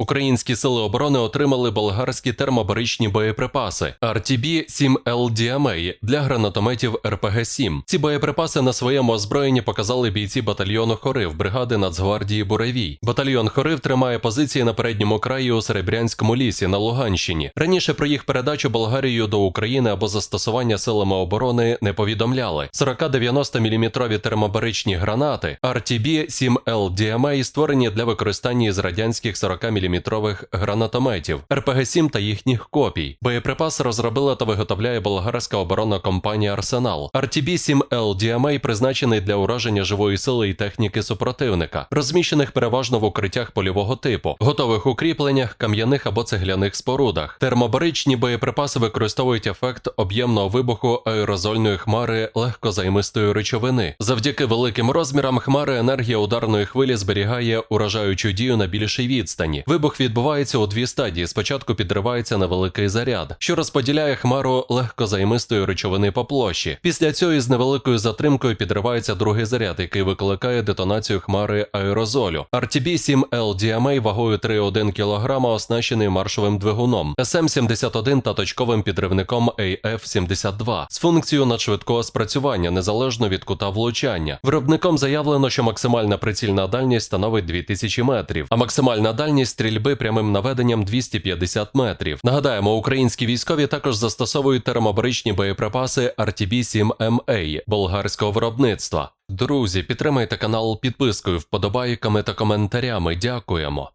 Українські сили оборони отримали болгарські термобаричні боєприпаси RTB-7 LDMA для гранатометів РПГ-7. Ці боєприпаси на своєму озброєнні показали бійці батальйону Хорив бригади Нацгвардії Буревій. Батальйон Хорив тримає позиції на передньому краї у Серебрянському лісі на Луганщині. Раніше про їх передачу Болгарією до України або застосування силами оборони не повідомляли. 40-90 мм термобаричні гранати RTB-7 LDMA створені для використання із радянських 40 мм гранатометів РПГ-7 та їхніх копій. Боєприпас розробила та виготовляє болгарська оборонна компанія Арсенал. RTB-7 LDMA призначений для ураження живої сили і техніки супротивника, розміщених переважно в укриттях польового типу, готових укріпленнях, кам'яних або цегляних спорудах. Термобаричні боєприпаси використовують ефект об'ємного вибуху аерозольної хмари легкозаймистої речовини. Завдяки великим розмірам хмари енергія ударної хвилі зберігає уражаючу дію на більшій відстані. Вибух відбувається у дві стадії. Спочатку підривається невеликий заряд, що розподіляє хмару легкозаймистої речовини по площі. Після цього із невеликою затримкою підривається другий заряд, який викликає детонацію хмари аерозолю. RTB-7 LDMA вагою 3,1 кг оснащений маршовим двигуном SM-71 та точковим підривником AF-72 з функцією надшвидкого спрацювання незалежно від кута влучання. Виробником заявлено, що максимальна прицільна дальність становить 2000 метрів, а максимальна дальність стрільби прямим наведенням 250 метрів. Нагадаємо, українські військові також застосовують термобаричні боєприпаси RTB-7MA болгарського виробництва. Друзі, підтримайте канал підпискою, вподобайками та коментарями. Дякуємо.